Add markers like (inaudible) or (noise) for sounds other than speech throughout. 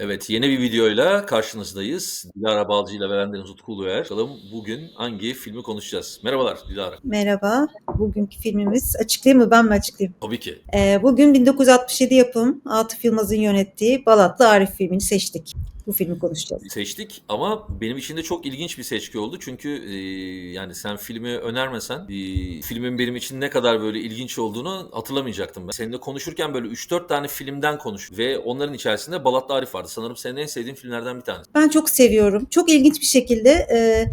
Evet, yeni bir videoyla karşınızdayız. Dilara Balcı ile ve bendeniz Utku Uluer. Bakalım bugün hangi filmi konuşacağız? Merhabalar Dilara. Merhaba. Bugünkü filmimiz açıklayayım mı ben mi açıklayayım? Tabii ki. Ee, bugün 1967 yapım Atıf Yılmaz'ın yönettiği Balatlı Arif filmini seçtik. Bu filmi konuşacağız. Seçtik ama benim için de çok ilginç bir seçki oldu. Çünkü e, yani sen filmi önermesen e, filmin benim için ne kadar böyle ilginç olduğunu hatırlamayacaktım ben. Seninle konuşurken böyle 3-4 tane filmden konuş ve onların içerisinde Balatlı Arif vardı. Sanırım senin en sevdiğin filmlerden bir tanesi. Ben çok seviyorum. Çok ilginç bir şekilde e,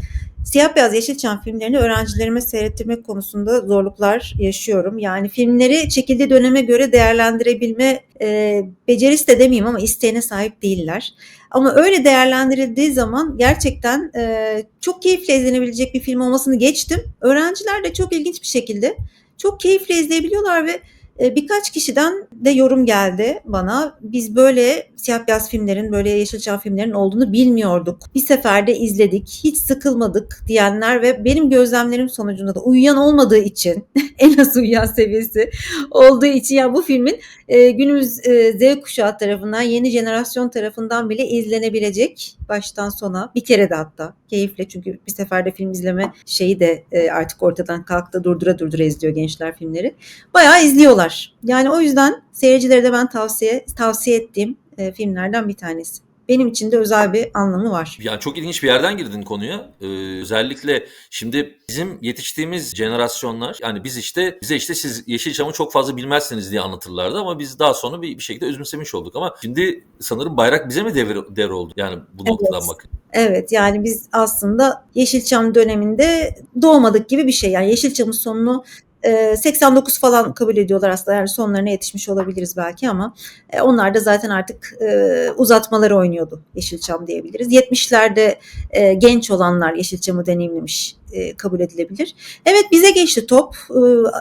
Siyah Beyaz Yeşilçam filmlerini öğrencilerime seyrettirmek konusunda zorluklar yaşıyorum. Yani filmleri çekildiği döneme göre değerlendirebilme e, becerisi de demeyeyim ama isteğine sahip değiller. Ama öyle değerlendirildiği zaman gerçekten e, çok keyifle izlenebilecek bir film olmasını geçtim. Öğrenciler de çok ilginç bir şekilde çok keyifle izleyebiliyorlar ve birkaç kişiden de yorum geldi bana. Biz böyle siyah beyaz filmlerin, böyle Yeşilçam filmlerin olduğunu bilmiyorduk. Bir seferde izledik, hiç sıkılmadık diyenler ve benim gözlemlerim sonucunda da uyuyan olmadığı için, (laughs) en az uyuyan seviyesi olduğu için ya bu filmin e, günümüz e, Z kuşağı tarafından, yeni jenerasyon tarafından bile izlenebilecek baştan sona. Bir kere de hatta keyifle çünkü bir seferde film izleme şeyi de e, artık ortadan kalktı. Durdura durdura izliyor gençler filmleri. Bayağı izliyorlar. Yani o yüzden seyircilere de ben tavsiye tavsiye ettiğim e, filmlerden bir tanesi. Benim için de özel bir anlamı var. Yani çok ilginç bir yerden girdin konuya. Ee, özellikle şimdi bizim yetiştiğimiz jenerasyonlar yani biz işte bize işte siz Yeşilçam'ı çok fazla bilmezsiniz diye anlatırlardı ama biz daha sonra bir, bir şekilde özümsemiş olduk ama şimdi sanırım bayrak bize mi devir, devir oldu? Yani bu Evet. noktadan bakın. Evet yani biz aslında Yeşilçam döneminde doğmadık gibi bir şey. Yani Yeşilçam'ın sonunu e, 89 falan kabul ediyorlar aslında. Yani sonlarına yetişmiş olabiliriz belki ama onlar da zaten artık e, uzatmaları oynuyordu Yeşilçam diyebiliriz. 70'lerde e, genç olanlar Yeşilçam'ı deneyimlemiş kabul edilebilir. Evet bize geçti top.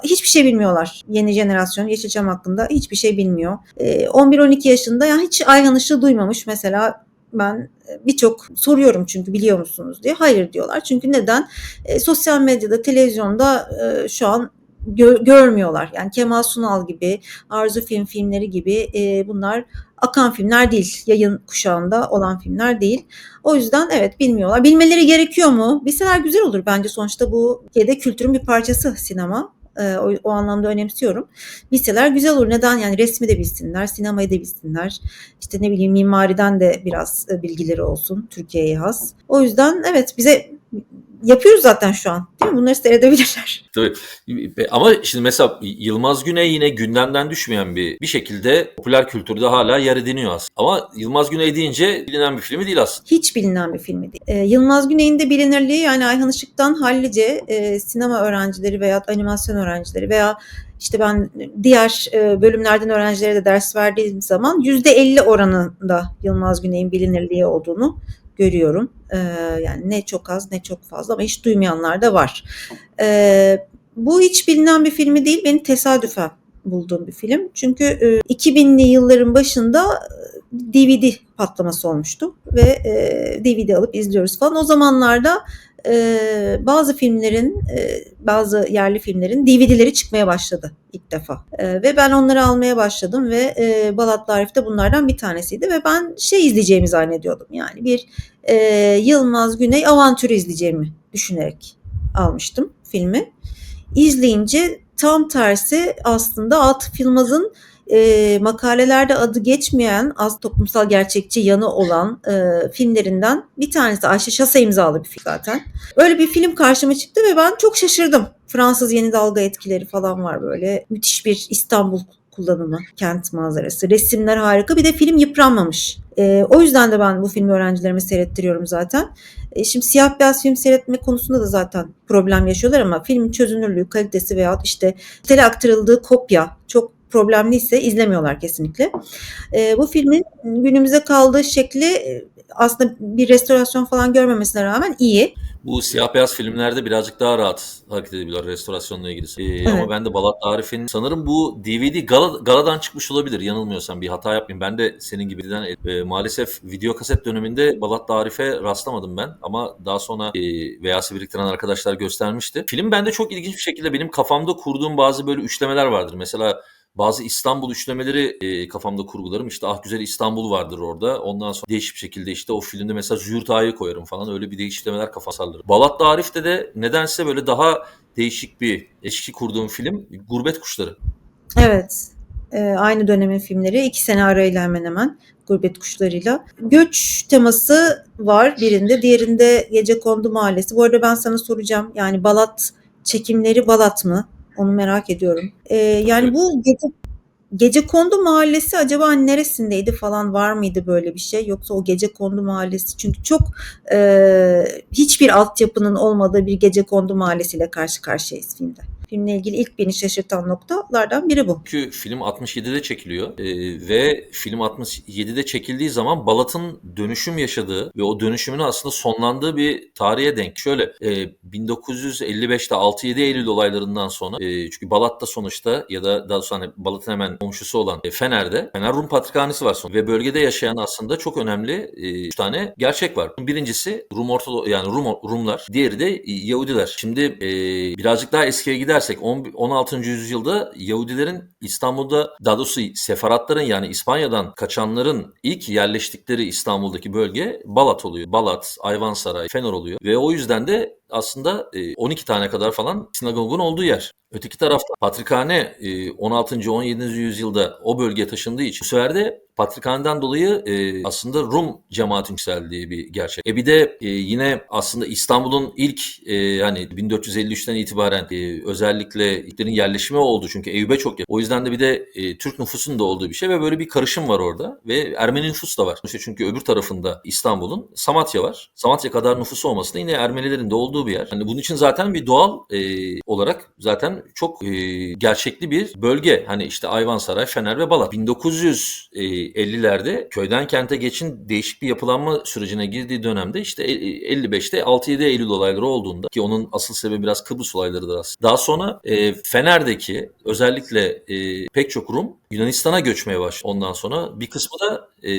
Hiçbir şey bilmiyorlar. Yeni jenerasyon Yeşilçam hakkında hiçbir şey bilmiyor. E, 11-12 yaşında ya hiç Ayhan Işığı duymamış mesela ben birçok soruyorum çünkü biliyor musunuz diye. Hayır diyorlar. Çünkü neden? E, sosyal medyada, televizyonda e, şu an gö- görmüyorlar. Yani Kemal Sunal gibi, Arzu Film filmleri gibi e, bunlar akan filmler değil. Yayın kuşağında olan filmler değil. O yüzden evet bilmiyorlar. Bilmeleri gerekiyor mu? Bilseler güzel olur bence. Sonuçta bu Türkiye'de kültürün bir parçası sinema. E, o, o anlamda önemsiyorum. Bilseler güzel olur. Neden? Yani resmi de bilsinler, sinemayı da bilsinler. İşte ne bileyim mimariden de biraz e, bilgileri olsun Türkiye'ye has. O yüzden evet bize yapıyoruz zaten şu an. Değil mi? Bunları seyredebilirler. (laughs) Tabii. Ama şimdi mesela Yılmaz Güney yine gündemden düşmeyen bir bir şekilde popüler kültürde hala yer ediniyor aslında. Ama Yılmaz Güney deyince bilinen bir filmi değil aslında. Hiç bilinen bir filmi değil. Ee, Yılmaz Güney'in de bilinirliği yani Ayhan Işık'tan hallice e, sinema öğrencileri veya animasyon öğrencileri veya işte ben diğer e, bölümlerden öğrencilere de ders verdiğim zaman %50 oranında Yılmaz Güney'in bilinirliği olduğunu görüyorum. Ee, yani ne çok az ne çok fazla ama hiç duymayanlar da var. Ee, bu hiç bilinen bir filmi değil. Benim tesadüfen bulduğum bir film. Çünkü e, 2000'li yılların başında e, DVD patlaması olmuştu ve e, DVD alıp izliyoruz falan. O zamanlarda e, bazı filmlerin, e, bazı yerli filmlerin DVD'leri çıkmaya başladı ilk defa. E, ve ben onları almaya başladım ve e, Balatlı Arif de bunlardan bir tanesiydi ve ben şey izleyeceğimi zannediyordum. Yani bir e, Yılmaz Güney avantürü izleyeceğimi düşünerek almıştım filmi. İzleyince tam tersi aslında Atıf Yılmaz'ın e, makalelerde adı geçmeyen az toplumsal gerçekçi yanı olan e, filmlerinden bir tanesi. Ayşe Şasa imzalı bir film zaten. Öyle bir film karşıma çıktı ve ben çok şaşırdım. Fransız yeni dalga etkileri falan var böyle. Müthiş bir İstanbul kullanımı, kent manzarası, resimler harika. Bir de film yıpranmamış. E, o yüzden de ben bu filmi öğrencilerime seyrettiriyorum zaten. E, şimdi siyah beyaz film seyretme konusunda da zaten problem yaşıyorlar ama filmin çözünürlüğü, kalitesi veya işte tele aktarıldığı kopya çok problemliyse izlemiyorlar kesinlikle. E, bu filmin günümüze kaldığı şekli aslında bir restorasyon falan görmemesine rağmen iyi. Bu siyah beyaz filmlerde birazcık daha rahat hareket edebiliyor restorasyonla ilgili. Ee, Evet. Ama ben de Balat Arif'in sanırım bu DVD Gala, Gala'dan çıkmış olabilir yanılmıyorsam bir hata yapmayayım. Ben de senin gibiden e, maalesef video kaset döneminde Balat Arif'e rastlamadım ben ama daha sonra e, VHS biriktiren arkadaşlar göstermişti. Film bende çok ilginç bir şekilde benim kafamda kurduğum bazı böyle üçlemeler vardır. Mesela bazı İstanbul üçlemeleri e, kafamda kurgularım. İşte Ah Güzel İstanbul vardır orada. Ondan sonra değişik bir şekilde işte o filmde mesela Züğürt Ağa'yı koyarım falan. Öyle bir değişiklemeler kafa sallarım. Balat'ta Arif'te de nedense böyle daha değişik bir eşki kurduğum film Gurbet Kuşları. Evet. Ee, aynı dönemin filmleri. iki sene arayla hemen hemen. Gurbet Kuşları'yla. Göç teması var birinde. Diğerinde Gecekondu Mahallesi. Bu arada ben sana soracağım. Yani Balat çekimleri Balat mı? Onu merak ediyorum. Ee, yani bu gece, Gecekondu Mahallesi acaba neresindeydi falan var mıydı böyle bir şey? Yoksa o Gecekondu Mahallesi çünkü çok e, hiçbir altyapının olmadığı bir Gecekondu Mahallesi'yle karşı karşıyayız filmde. Filmle ilgili ilk beni şaşırtan noktalardan biri bu. Çünkü film 67'de çekiliyor Ee, ve film 67'de çekildiği zaman Balat'ın dönüşüm yaşadığı ve o dönüşümün aslında sonlandığı bir tarihe denk. Şöyle e, 1955'te 6-7 Eylül olaylarından sonra e, çünkü Balat'ta sonuçta ya da daha sonra hani Balat'ın hemen komşusu olan e, Fener'de Fener Rum Patrikhanesi var sonra ve bölgede yaşayan aslında çok önemli e, üç tane gerçek var. Birincisi Rum Ortodo yani Rum, Rumlar, diğeri de Yahudiler. Şimdi e, birazcık daha eskiye gidersek on- 16. yüzyılda Yahudilerin İstanbul'da daha doğrusu Sefaratların yani İspanya'dan kaçanların ilk yerleştikleri İstanbul'daki bölge Balat oluyor. Balat, Ayvansaray, Fenor oluyor ve o yüzden de aslında e, 12 tane kadar falan sinagogun olduğu yer. Öteki tarafta Patrikhane e, 16. 17. yüzyılda o bölgeye taşındığı için bu sefer de Patrikhane'den dolayı e, aslında Rum cemaatin yükseldiği bir gerçek. E bir de e, yine aslında İstanbul'un ilk e, hani 1453'ten itibaren e, özellikle Hitler'in yerleşimi oldu çünkü Eyüp'e çok yakın. O yüzden de bir de e, Türk nüfusun da olduğu bir şey ve böyle bir karışım var orada ve Ermeni nüfus da var. İşte çünkü öbür tarafında İstanbul'un Samatya var. Samatya kadar nüfusu olması yine Ermenilerin de olduğu bir yer. Hani bunun için zaten bir doğal e, olarak zaten çok e, gerçekli bir bölge. Hani işte Ayvansaray, Fener ve Balat. 1950'lerde köyden kente geçin değişik bir yapılanma sürecine girdiği dönemde işte e- 55'te 6-7 Eylül olayları olduğunda ki onun asıl sebebi biraz Kıbrıs olaylarıdır aslında. Daha sonra e, Fener'deki özellikle e, pek çok Rum Yunanistan'a göçmeye başladı. Ondan sonra bir kısmı da e,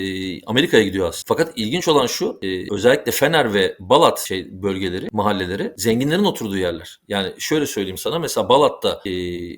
Amerika'ya gidiyor aslında. Fakat ilginç olan şu e, özellikle Fener ve Balat şey bölgeleri, mahalleleri zenginlerin oturduğu yerler. Yani şöyle söyleyeyim sana mesela Balat'ta e,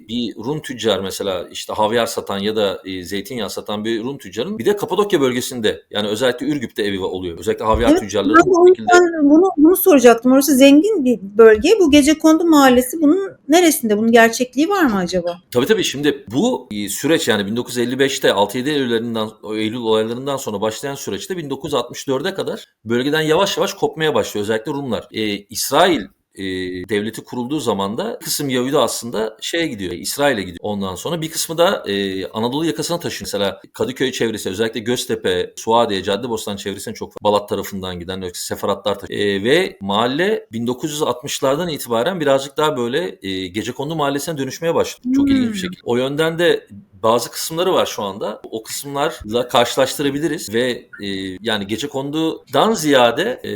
bir Rum tüccar mesela işte havyar satan ya da e, zeytinyağı satan bir Rum tüccarın bir de Kapadokya bölgesinde yani özellikle Ürgüp'te evi oluyor. Özellikle havyar Evet, tüccarları bu şekilde bunu, bunu soracaktım. Orası zengin bir bölge. Bu Gecekondu Mahallesi bunun neresinde? Bunun gerçekliği var mı acaba? Tabii tabii şimdi bu e, süreç yani 1955'te 6-7 Eylüllerinden, Eylül olaylarından sonra başlayan süreçte 1964'e kadar bölgeden yavaş yavaş kopmaya başlıyor özellikle Rumlar. E, İsrail e, devleti kurulduğu zaman da kısım Yahudi aslında şeye gidiyor, İsrail'e gidiyor. Ondan sonra bir kısmı da e, Anadolu yakasına taşıyor. Mesela Kadıköy çevresi, özellikle Göztepe, Suadiye, Caddebostan çevresine çok Balat tarafından giden yoksa seferatlar taşıyor. E, ve mahalle 1960'lardan itibaren birazcık daha böyle e, Gecekondu mahallesine dönüşmeye başladı. Çok Hmm. ilginç bir şekilde. O yönden de bazı kısımları var şu anda. O kısımlarla karşılaştırabiliriz ve e, yani gece kondudan ziyade e,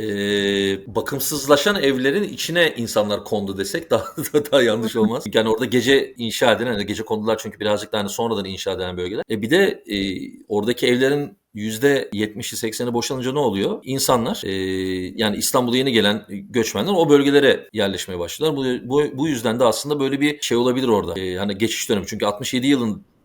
bakımsızlaşan evlerin içine insanlar kondu desek daha (laughs) daha yanlış olmaz. (laughs) Yani orada gece inşa edilen, hani gece kondular çünkü birazcık da hani sonradan inşa edilen bölgeler. E bir de e, oradaki evlerin %70'i 80'i boşalınca ne oluyor? İnsanlar e, yani İstanbul'a yeni gelen göçmenler o bölgelere yerleşmeye başlıyorlar. Bu, bu, bu yüzden de aslında böyle bir şey olabilir orada. E, hani geçiş dönemi. Çünkü 67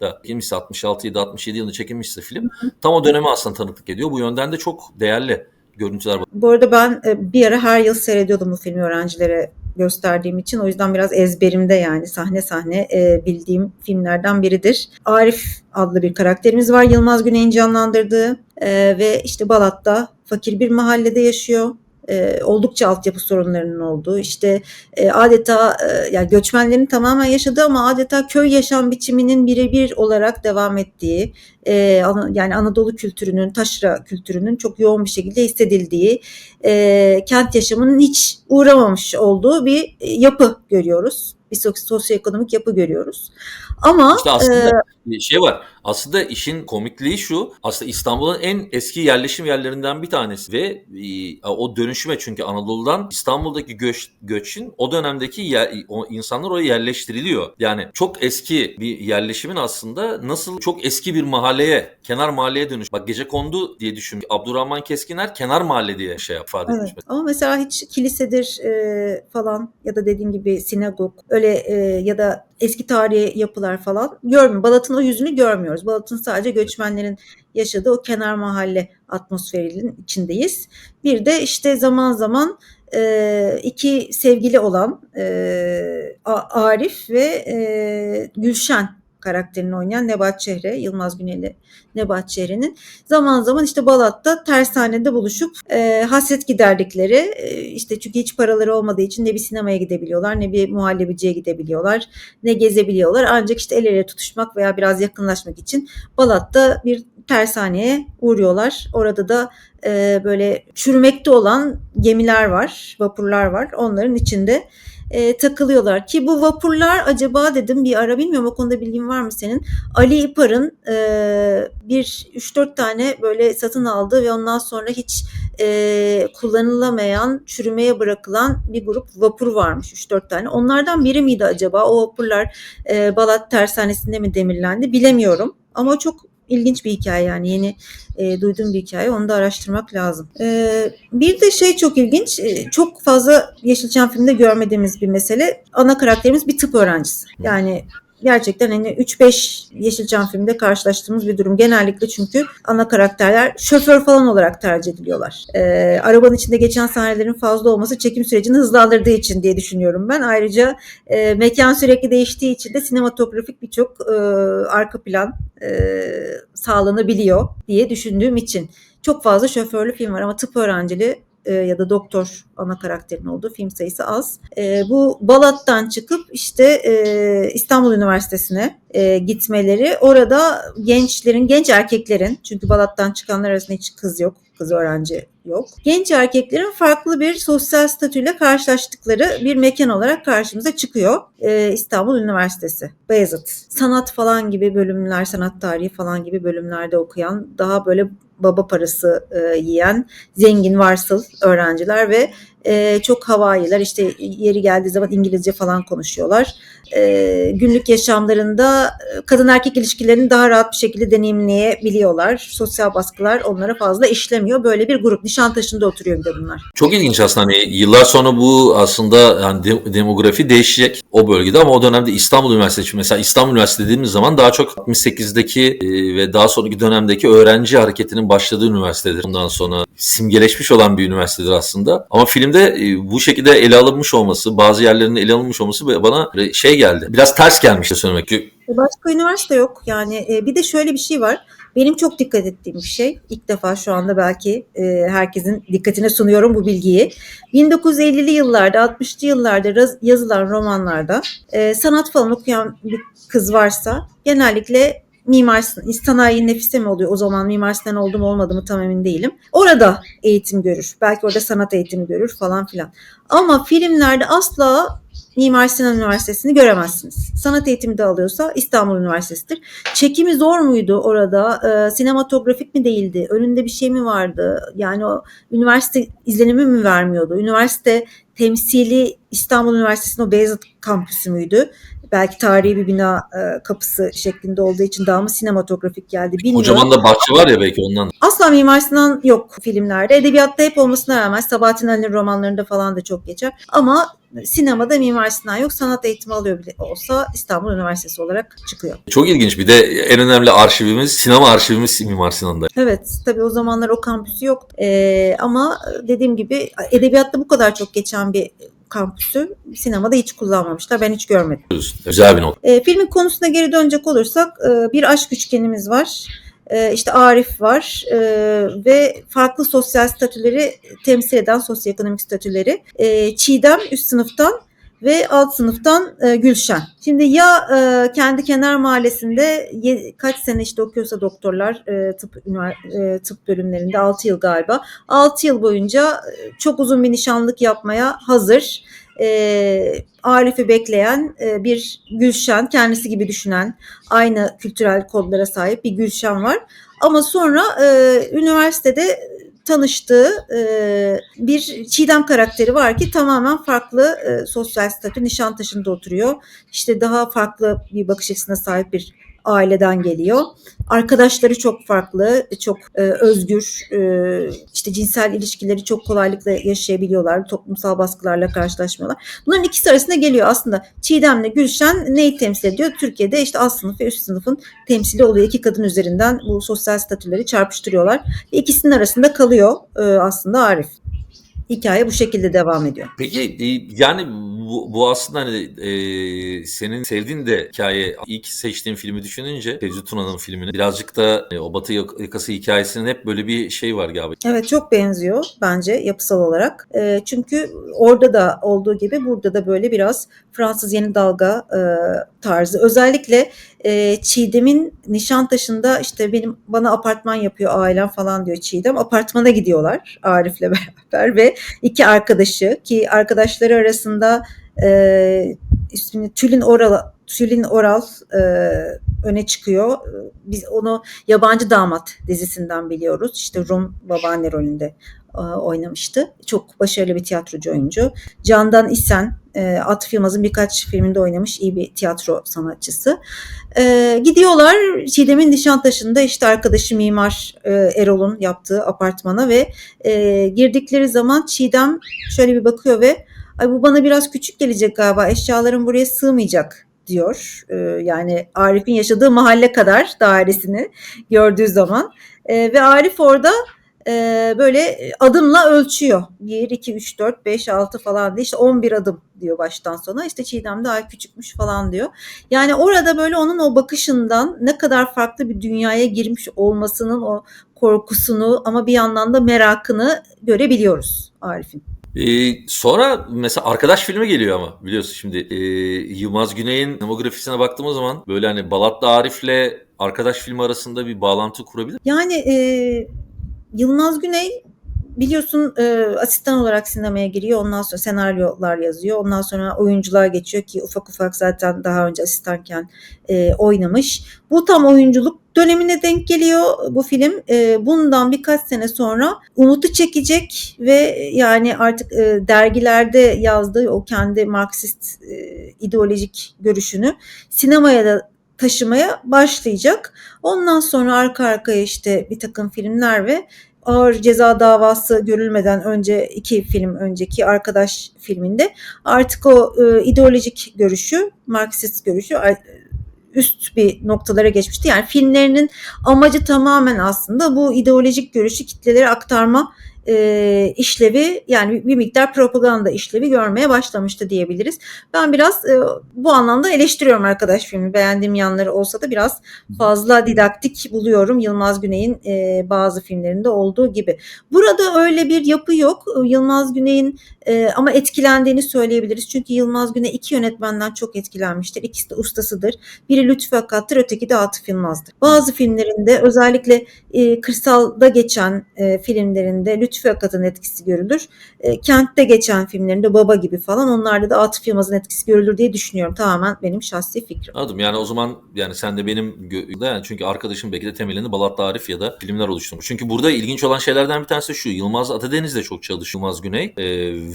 yılında çekilmişse 66 ya da 67 yılında çekilmişse film tam o döneme aslında tanıklık ediyor. Bu yönden de çok değerli görüntüler var. Bu arada ben e, bir ara her yıl seyrediyordum bu filmi öğrencilere gösterdiğim için. O yüzden biraz ezberimde yani sahne sahne e, bildiğim filmlerden biridir. Arif adlı bir karakterimiz var. Yılmaz Güney'in canlandırdığı e, ve işte Balat'ta fakir bir mahallede yaşıyor. E, oldukça altyapı sorunlarının olduğu işte e, adeta e, yani göçmenlerin tamamen yaşadığı ama adeta köy yaşam biçiminin birebir olarak devam ettiği e, yani Anadolu kültürünün taşra kültürünün çok yoğun bir şekilde hissedildiği e, kent yaşamının hiç uğramamış olduğu bir e, yapı görüyoruz. Bir so- sosyoekonomik yapı görüyoruz. Ama İşte aslında bir şey var. Aslında işin komikliği şu. Aslında İstanbul'un en eski yerleşim yerlerinden bir tanesi ve e, o dönüşüme çünkü Anadolu'dan İstanbul'daki göç göçün o dönemdeki yer, o insanlar oraya yerleştiriliyor. Yani çok eski bir yerleşimin aslında nasıl çok eski bir mahalle mahalleye, kenar mahalleye dönüş. Bak gece kondu diye düşün. Abdurrahman Keskiner kenar mahalle diye şey ifade Evet. etmiş. Ama mesela hiç kilisedir e, falan ya da dediğim gibi sinagog öyle e, ya da eski tarihi yapılar falan görmüyor. Balat'ın o yüzünü görmüyoruz. Balat'ın sadece göçmenlerin yaşadığı o kenar mahalle atmosferinin içindeyiz. Bir de işte zaman zaman e, iki sevgili olan e, Arif ve e, Gülşen karakterini oynayan Nebat Çehre, Yılmaz Güneyli Nebat Çehre'nin zaman zaman işte Balat'ta tersanede buluşup e, hasret giderdikleri e, işte çünkü hiç paraları olmadığı için ne bir sinemaya gidebiliyorlar ne bir muhallebiciye gidebiliyorlar ne gezebiliyorlar ancak işte el ele tutuşmak veya biraz yakınlaşmak için Balat'ta bir tersaneye uğruyorlar. Orada da e, böyle çürümekte olan gemiler var, vapurlar var. Onların içinde e, takılıyorlar ki bu vapurlar acaba dedim bir ara bilmiyorum o konuda bilgin var mı senin? Ali İpar'ın e, bir 3-4 tane böyle satın aldığı ve ondan sonra hiç e, kullanılamayan, çürümeye bırakılan bir grup vapur varmış 3-4 tane. Onlardan biri miydi acaba? O vapurlar e, Balat Tersanesi'nde mi demirlendi bilemiyorum. Ama çok ilginç bir hikaye yani yeni e, duyduğum bir hikaye onu da araştırmak lazım. E, bir de şey çok ilginç e, çok fazla Yeşilçam filmde görmediğimiz bir mesele ana karakterimiz bir tıp öğrencisi. Yani gerçekten hani 3-5 Yeşilçam filmde karşılaştığımız bir durum. Genellikle çünkü ana karakterler şoför falan olarak tercih ediliyorlar. Ee, arabanın içinde geçen sahnelerin fazla olması çekim sürecini hızlandırdığı için diye düşünüyorum ben. Ayrıca e, mekan sürekli değiştiği için de sinematografik birçok e, arka plan e, sağlanabiliyor diye düşündüğüm için. Çok fazla şoförlü film var ama tıp öğrencili e, ya da doktor ana karakterin olduğu film sayısı az. E, bu Balat'tan çıkıp işte e, İstanbul Üniversitesi'ne e, gitmeleri orada gençlerin, genç erkeklerin çünkü Balat'tan çıkanlar arasında hiç kız yok, kız öğrenci yok. Genç erkeklerin farklı bir sosyal statüyle karşılaştıkları bir mekan olarak karşımıza çıkıyor. E, İstanbul Üniversitesi, Beyazıt. Sanat falan gibi bölümler, sanat tarihi falan gibi bölümlerde okuyan, daha böyle baba parası e, yiyen zengin varsıl öğrenciler ve e, çok havailer işte yeri geldiği zaman İngilizce falan konuşuyorlar. E, günlük yaşamlarında e, kadın erkek ilişkilerini daha rahat bir şekilde deneyimleyebiliyorlar. Sosyal baskılar onlara fazla işlemiyor. Böyle bir grup Nişantaşı'nda oturuyor bir de bunlar. Çok ilginç aslında hani yıllar sonra bu aslında yani de- demografi değişecek o bölgede ama o dönemde İstanbul Üniversitesi mesela İstanbul Üniversitesi dediğimiz zaman daha çok 68'deki e, ve daha sonraki dönemdeki öğrenci hareketinin başladığı üniversitedir. Ondan sonra simgeleşmiş olan bir üniversitedir aslında. Ama filmde e, bu şekilde ele alınmış olması, bazı yerlerinin ele alınmış olması bana şey geldi. Biraz ters gelmişti söylemek ki. E, Başka üniversite yok. Yani e, bir de şöyle bir şey var. Benim çok dikkat ettiğim bir şey. İlk defa şu anda belki herkesin dikkatine sunuyorum bu bilgiyi. 1950'li yıllarda, 60'lı yıllarda yazılan romanlarda sanat falan okuyan bir kız varsa genellikle Mimar sanayi nefise mi oluyor o zaman Mimar Sinan oldu mu olmadı mı tam emin değilim. Orada eğitim görür. Belki orada sanat eğitimi görür falan filan. Ama filmlerde asla Mimar Sinan Üniversitesi'ni göremezsiniz. Sanat eğitimi de alıyorsa İstanbul Üniversitesi'dir. Çekimi zor muydu orada? Ee, sinematografik mi değildi? Önünde bir şey mi vardı? Yani o üniversite izlenimi mi vermiyordu? Üniversite temsili İstanbul Üniversitesi'nin o Beyazıt kampüsü müydü? Belki tarihi bir bina e, kapısı şeklinde olduğu için daha mı sinematografik geldi bilmiyorum. Kocaman da bahçe var ya belki ondan. Asla Mimar Sinan yok filmlerde. Edebiyatta hep olmasına rağmen Sabahattin Ali'nin romanlarında falan da çok geçer. Ama sinemada Mimar Sinan yok. Sanat eğitimi alıyor bile olsa İstanbul Üniversitesi olarak çıkıyor. Çok ilginç. Bir de en önemli arşivimiz, sinema arşivimiz Mimar Sinan'da. Evet tabii o zamanlar o kampüsü yok. Ee, ama dediğim gibi edebiyatta bu kadar çok geçen bir kampüsü sinemada hiç kullanmamışlar. Ben hiç görmedim. Güzel bir nokta. E, filmin konusuna geri dönecek olursak e, bir aşk üçgenimiz var. E, işte Arif var e, ve farklı sosyal statüleri temsil eden sosyoekonomik statüleri. E, Çiğdem üst sınıftan ve alt sınıftan e, Gülşen. Şimdi ya e, kendi kenar mahallesinde ye- kaç sene işte okuyorsa doktorlar e, tıp e, tıp bölümlerinde 6 yıl galiba. 6 yıl boyunca e, çok uzun bir nişanlık yapmaya hazır e, Arif'i bekleyen e, bir Gülşen, kendisi gibi düşünen, aynı kültürel kodlara sahip bir Gülşen var. Ama sonra e, üniversitede tanıştığı e, bir Çiğdem karakteri var ki tamamen farklı e, sosyal statü Nişantaşı'nda oturuyor. İşte daha farklı bir bakış açısına sahip bir aileden geliyor. Arkadaşları çok farklı, çok e, özgür, e, işte cinsel ilişkileri çok kolaylıkla yaşayabiliyorlar, toplumsal baskılarla karşılaşmıyorlar. Bunların ikisi arasında geliyor aslında. Çiğdem'le Gülşen neyi temsil ediyor? Türkiye'de işte alt sınıf ve üst sınıfın temsili oluyor. İki kadın üzerinden bu sosyal statüleri çarpıştırıyorlar. İkisinin arasında kalıyor e, aslında Arif. Hikaye bu şekilde devam ediyor. Peki e, yani bu, bu aslında hani e, senin sevdiğin de hikaye ilk seçtiğin filmi düşününce Fevzi Tuna'nın filmini birazcık da e, o Batı yak- yakası hikayesinin hep böyle bir şey var galiba. Evet çok benziyor bence yapısal olarak. E, çünkü orada da olduğu gibi burada da böyle biraz Fransız yeni dalga e, tarzı. Özellikle e, Çiğdem'in Nişantaşı'nda işte benim bana apartman yapıyor ailem falan diyor Çiğdem. Apartmana gidiyorlar Arif'le (laughs) beraber ve iki arkadaşı ki arkadaşları arasında e, ismini Tülin Oral Tülin Oral e, öne çıkıyor. Biz onu Yabancı Damat dizisinden biliyoruz. İşte Rum babaanne rolünde oynamıştı. Çok başarılı bir tiyatrocu oyuncu. Candan İsen, e, Atıf Yılmaz'ın birkaç filminde oynamış iyi bir tiyatro sanatçısı. E, gidiyorlar Çiğdem'in Nişantaşı'nda işte arkadaşı Mimar e, Erol'un yaptığı apartmana ve e, girdikleri zaman Çiğdem şöyle bir bakıyor ve Ay bu bana biraz küçük gelecek galiba eşyalarım buraya sığmayacak diyor. E, yani Arif'in yaşadığı mahalle kadar dairesini gördüğü zaman. E, ve Arif orada e, böyle adımla ölçüyor. 1, 2, 3, 4, 5, 6 falan diye işte 11 adım diyor baştan sona. İşte Çiğdem de ay küçükmüş falan diyor. Yani orada böyle onun o bakışından ne kadar farklı bir dünyaya girmiş olmasının o korkusunu ama bir yandan da merakını görebiliyoruz Arif'in. Ee, sonra mesela Arkadaş filmi geliyor ama biliyorsun şimdi e, Yılmaz Güney'in demografisine baktığımız zaman böyle hani Balatlı Arif'le Arkadaş filmi arasında bir bağlantı kurabilir. Yani e, Yılmaz Güney biliyorsun e, asistan olarak sinemaya giriyor. Ondan sonra senaryolar yazıyor. Ondan sonra oyuncular geçiyor ki ufak ufak zaten daha önce asistanken e, oynamış. Bu tam oyunculuk dönemine denk geliyor bu film. E, bundan birkaç sene sonra Umut'u çekecek ve yani artık e, dergilerde yazdığı o kendi Marksist e, ideolojik görüşünü sinemaya da taşımaya başlayacak. Ondan sonra arka arkaya işte bir takım filmler ve ağır ceza davası görülmeden önce iki film önceki arkadaş filminde artık o e, ideolojik görüşü, Marksist görüşü üst bir noktalara geçmişti. Yani filmlerinin amacı tamamen aslında bu ideolojik görüşü kitlelere aktarma e, işlevi yani bir miktar propaganda işlevi görmeye başlamıştı diyebiliriz. Ben biraz e, bu anlamda eleştiriyorum arkadaş filmi. Beğendiğim yanları olsa da biraz fazla didaktik buluyorum Yılmaz Güney'in e, bazı filmlerinde olduğu gibi. Burada öyle bir yapı yok. Yılmaz Güney'in e, ama etkilendiğini söyleyebiliriz. Çünkü Yılmaz Güney iki yönetmenden çok etkilenmiştir. İkisi de ustasıdır. Biri Lütfü Akat'tır, öteki de Atıf Yılmaz'dır. Bazı filmlerinde özellikle e, kırsalda geçen e, filmlerinde Lütfü Akat'ın etkisi görülür. E, kentte geçen filmlerinde Baba gibi falan onlarda da Atıf Yılmaz'ın etkisi görülür diye düşünüyorum. Tamamen benim şahsi fikrim. Anladım. Yani o zaman yani sen de benim yani çünkü arkadaşım belki de temelini Balatlı Arif ya da filmler oluşturmuş. Çünkü burada ilginç olan şeylerden bir tanesi şu. Yılmaz Atadeniz de çok çalışıyor Yılmaz Güney. Ee,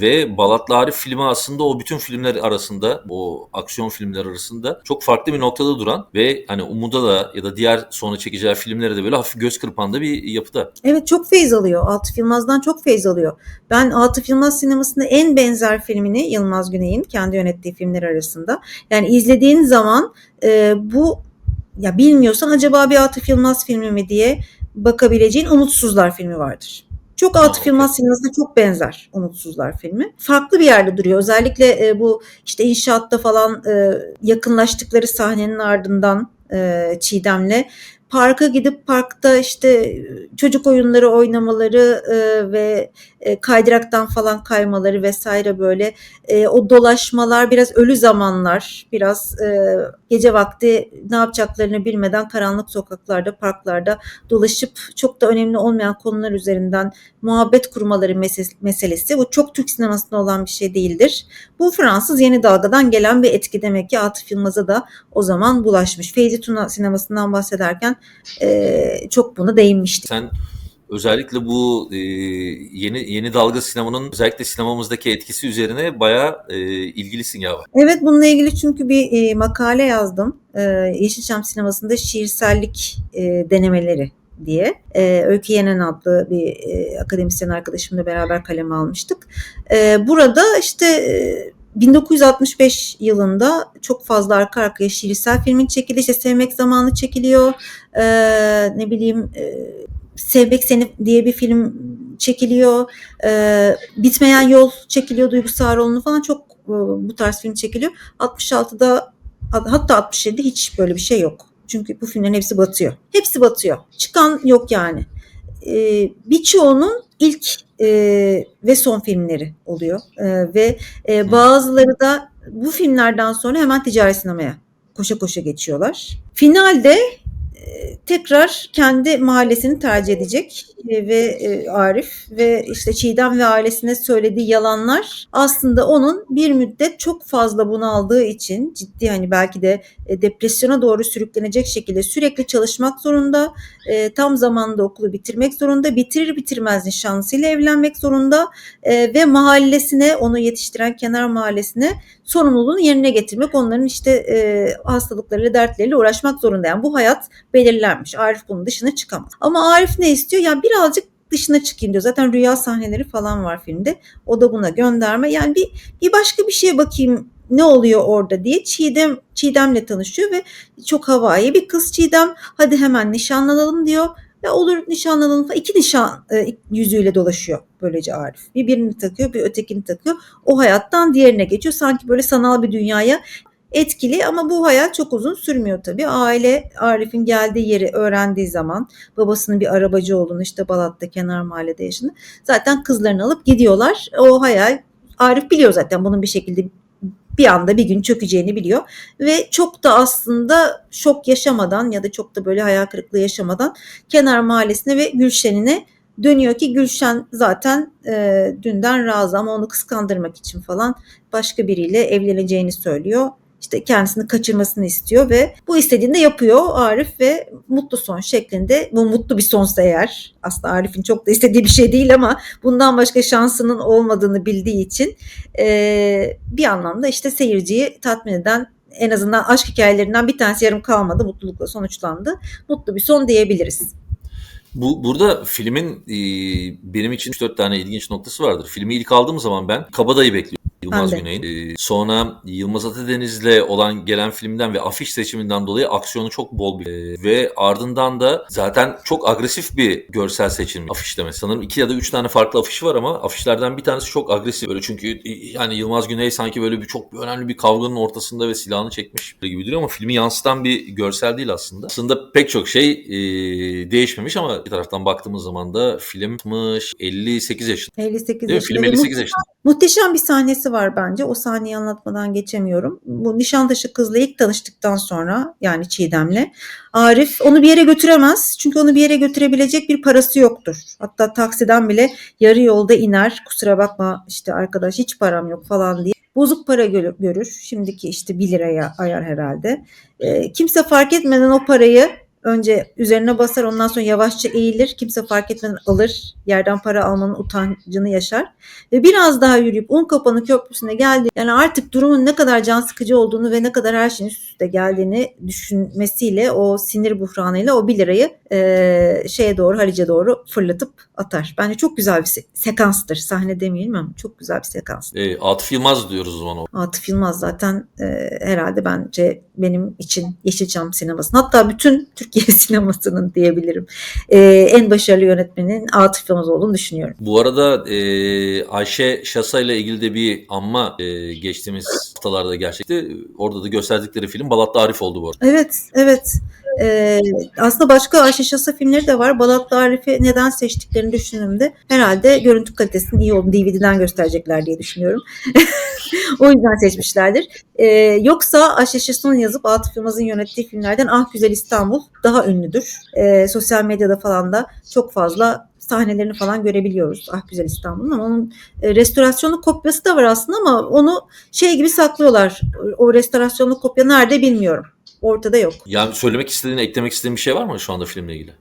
ve Balatlı Arif filmi aslında o bütün filmler arasında o aksiyon filmler arasında çok farklı bir noktada duran ve hani Umut'a da ya da diğer sonra çekeceği filmlere de böyle hafif göz kırpan da bir yapıda. Evet çok feyz alıyor. Atıf Yılmaz'dan çok feyz alıyor. Ben Atıf Yılmaz sinemasında en benzer filmini Yılmaz Güney'in kendi yönettiği filmler arasında. Yani izlediğin zaman e, bu ya bilmiyorsan acaba bir Atıf Yılmaz filmi mi diye bakabileceğin Umutsuzlar filmi vardır. Çok Atıf. Yılmaz sinemasına çok benzer Umutsuzlar filmi. Farklı bir yerde duruyor. Özellikle e, bu işte inşaatta falan e, yakınlaştıkları sahnenin ardından e, Çiğdem'le parka gidip parkta işte çocuk oyunları oynamaları e, ve e, kaydıraktan falan kaymaları vesaire böyle e, o dolaşmalar biraz ölü zamanlar biraz e, gece vakti ne yapacaklarını bilmeden karanlık sokaklarda parklarda dolaşıp çok da önemli olmayan konular üzerinden muhabbet kurmaları meselesi bu çok Türk sinemasında olan bir şey değildir. Bu Fransız yeni dalgadan gelen bir etki demek ki Atıf Yılmaz'a da o zaman bulaşmış. Feyzi Tuna sinemasından bahsederken e, çok buna değinmiştik. Sen özellikle bu e, yeni yeni dalga sinemanın özellikle sinemamızdaki etkisi üzerine bayağı e, ilgilisin galiba. Evet bununla ilgili çünkü bir e, makale yazdım. E, Yeşilçam sinemasında şiirsellik e, denemeleri diye. E, Öykü Yenen adlı bir e, akademisyen arkadaşımla beraber kaleme almıştık. E, burada işte e, 1965 yılında çok fazla arka arkaya şiirsel filmin çekildi. İşte Sevmek Zamanı çekiliyor. E, ne bileyim e, Sevmek Seni diye bir film çekiliyor. E, Bitmeyen Yol çekiliyor. Duygu Sağroğlu'nun falan çok e, bu tarz film çekiliyor. 66'da hatta 67'de hiç böyle bir şey yok. Çünkü bu filmlerin hepsi batıyor. Hepsi batıyor. Çıkan yok yani. Ee, birçoğunun ilk e, ve son filmleri oluyor. Ee, ve e, bazıları da bu filmlerden sonra hemen ticari sinemaya koşa koşa geçiyorlar. Finalde e, tekrar kendi mahallesini tercih edecek e, ve e, Arif ve işte Çiğdem ve ailesine söylediği yalanlar aslında onun bir müddet çok fazla bunaldığı için ciddi hani belki de e, depresyona doğru sürüklenecek şekilde sürekli çalışmak zorunda, tam zamanında okulu bitirmek zorunda, bitirir bitirmez nişanlısıyla evlenmek zorunda ve mahallesine onu yetiştiren kenar mahallesine sorumluluğunu yerine getirmek, onların işte e, hastalıklarıyla, dertleriyle uğraşmak zorunda. Yani bu hayat belirlenmiş. Arif bunun dışına çıkamaz. Ama Arif ne istiyor? Ya birazcık dışına çıkayım diyor. Zaten rüya sahneleri falan var filmde. O da buna gönderme. Yani bir bir başka bir şeye bakayım ne oluyor orada diye Çiğdem Çiğdem'le tanışıyor ve çok havai bir kız Çiğdem. Hadi hemen nişanlanalım diyor. Ya olur nişanlanalım falan. İki nişan e, yüzüğüyle dolaşıyor böylece Arif. Bir birini takıyor bir ötekini takıyor. O hayattan diğerine geçiyor. Sanki böyle sanal bir dünyaya etkili ama bu hayat çok uzun sürmüyor tabii. Aile Arif'in geldiği yeri öğrendiği zaman babasının bir arabacı olduğunu işte Balat'ta kenar mahallede yaşını zaten kızlarını alıp gidiyorlar. O hayal Arif biliyor zaten bunun bir şekilde bir anda bir gün çökeceğini biliyor ve çok da aslında şok yaşamadan ya da çok da böyle hayal kırıklığı yaşamadan kenar mahallesine ve Gülşen'ine dönüyor ki Gülşen zaten e, dünden razı ama onu kıskandırmak için falan başka biriyle evleneceğini söylüyor. İşte kendisini kaçırmasını istiyor ve bu istediğini de yapıyor Arif ve mutlu son şeklinde bu mutlu bir sonsa eğer aslında Arif'in çok da istediği bir şey değil ama bundan başka şansının olmadığını bildiği için e, bir anlamda işte seyirciyi tatmin eden en azından aşk hikayelerinden bir tanesi yarım kalmadı mutlulukla sonuçlandı mutlu bir son diyebiliriz. Bu burada filmin e, benim için 3-4 tane ilginç noktası vardır. Filmi ilk aldığım zaman ben Kabadayı bekliyorum. Yılmaz Ben de. Güney'in. E, sonra Yılmaz Atadeniz'le olan gelen filmden ve afiş seçiminden dolayı aksiyonu çok bol bir. E, ve ardından da zaten çok agresif bir görsel seçim afişleme. Sanırım iki ya da üç tane farklı afişi var ama afişlerden bir tanesi çok agresif. Böyle çünkü e, yani Yılmaz Güney sanki böyle bir çok önemli bir kavganın ortasında ve silahını çekmiş gibi duruyor ama filmi yansıtan bir görsel değil aslında. Aslında pek çok şey e, değişmemiş ama bir taraftan baktığımız zaman da film 60, 58 yaşında. 58 Değil mi? Film yaşında. 58 yaşında. Muhteşem bir sahnesi var bence. O sahneyi anlatmadan geçemiyorum. Bu Nişantaşı kızla ilk tanıştıktan sonra yani Çiğdem'le Arif onu bir yere götüremez. Çünkü onu bir yere götürebilecek bir parası yoktur. Hatta taksiden bile yarı yolda iner. Kusura bakma işte arkadaş hiç param yok falan diye. Bozuk para gör- görür. Şimdiki işte 1 liraya ayar herhalde. Ee, kimse fark etmeden o parayı önce üzerine basar ondan sonra yavaşça eğilir. Kimse fark etmeden alır. Yerden para almanın utancını yaşar ve biraz daha yürüyüp Unkapanı Köprüsü'ne geldi. Yani artık durumun ne kadar can sıkıcı olduğunu ve ne kadar her şeyin üst üste geldiğini düşünmesiyle o sinir buhranıyla o 1 lirayı e, şeye doğru Halice doğru fırlatıp atar. Bence çok güzel bir se- sekanstır. Sahne demeyelim ama çok güzel bir sekans. E, Atıf Yılmaz diyoruz o zaman. Atıf Yılmaz zaten e, herhalde bence benim için Yeşilçam sinemasının hatta bütün Türkiye (laughs) sinemasının diyebilirim e, en başarılı yönetmenin Atıf Yılmaz olduğunu düşünüyorum. Bu arada e, Ayşe Şasa ile ilgili de bir anma e, geçtiğimiz haftalarda gerçekti. Orada da gösterdikleri film Balatlı Arif oldu bu arada. Evet, evet. Ee, aslında başka Ayşe filmleri de var. Balatlı Arif'i neden seçtiklerini düşündüğümde herhalde görüntü kalitesinin iyi olduğunu DVD'den gösterecekler diye düşünüyorum. (laughs) o yüzden seçmişlerdir. Ee, yoksa Ayşe Şasa'nın yazıp Atıf Yılmaz'ın yönettiği filmlerden Ah Güzel İstanbul daha ünlüdür. Ee, sosyal medyada falan da çok fazla sahnelerini falan görebiliyoruz Ah Güzel İstanbul'un ama onun e, restorasyonlu kopyası da var aslında ama onu şey gibi saklıyorlar. O restorasyonlu kopya nerede bilmiyorum. Ortada yok. Yani söylemek istediğin, eklemek istediğin bir şey var mı şu anda filmle ilgili?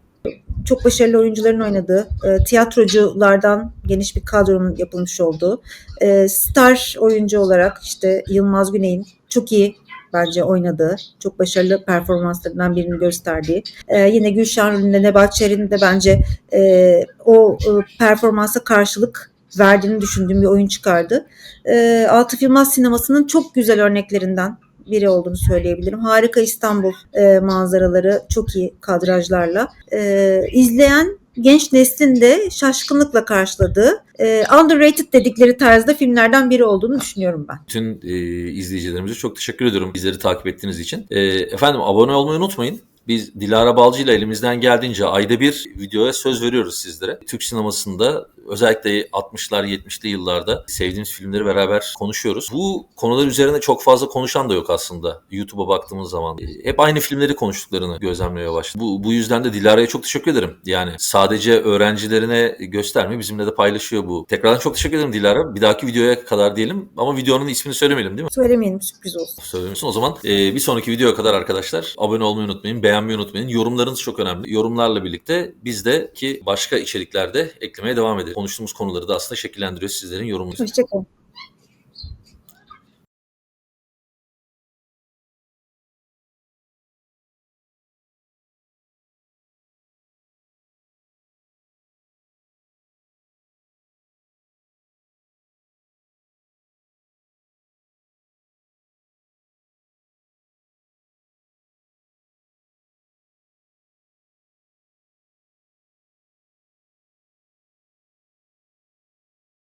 çok başarılı oyuncuların oynadığı, e, tiyatroculardan geniş bir kadronun yapılmış olduğu, e, star oyuncu olarak işte Yılmaz Güney'in çok iyi bence oynadığı, çok başarılı performanslarından birini gösterdiği. E, yine Gülşen rolünde Nebahat Çerin de bence e, o e, performansa karşılık verdiğini düşündüğüm bir oyun çıkardı. E, Atıf Yılmaz sinemasının çok güzel örneklerinden biri olduğunu söyleyebilirim. Harika İstanbul e, manzaraları, çok iyi kadrajlarla. E, izleyen genç neslin de şaşkınlıkla karşıladığı e, underrated dedikleri tarzda filmlerden biri olduğunu düşünüyorum ben. Bütün e, izleyicilerimize çok teşekkür ediyorum bizleri takip ettiğiniz için. E, efendim abone olmayı unutmayın. Biz Dilara Balcı ile elimizden geldiğince ayda bir videoya söz veriyoruz sizlere. Türk sinemasında özellikle 60'lar 70'li yıllarda sevdiğimiz filmleri beraber konuşuyoruz. Bu konular üzerine çok fazla konuşan da yok aslında YouTube'a baktığımız zaman. E, Hep aynı filmleri konuştuklarını gözlemlemeye başladık. Bu, bu yüzden de Dilara'ya çok teşekkür ederim. Yani sadece öğrencilerine göstermiyor bizimle de paylaşıyor bu. Tekrardan çok teşekkür ederim Dilara. Bir dahaki videoya kadar diyelim ama videonun ismini söylemeyelim değil mi? Söylemeyelim sürpriz olsun. Söylemişsin. O zaman e, bir sonraki videoya kadar arkadaşlar abone olmayı unutmayın, beğenmeyi unutmayın. Yorumlarınız çok önemli. Yorumlarla birlikte biz de ki başka içeriklerde eklemeye devam ederiz. Konuştuğumuz konuları da aslında şekillendiriyor sizlerin yorumları. Hoşçakalın.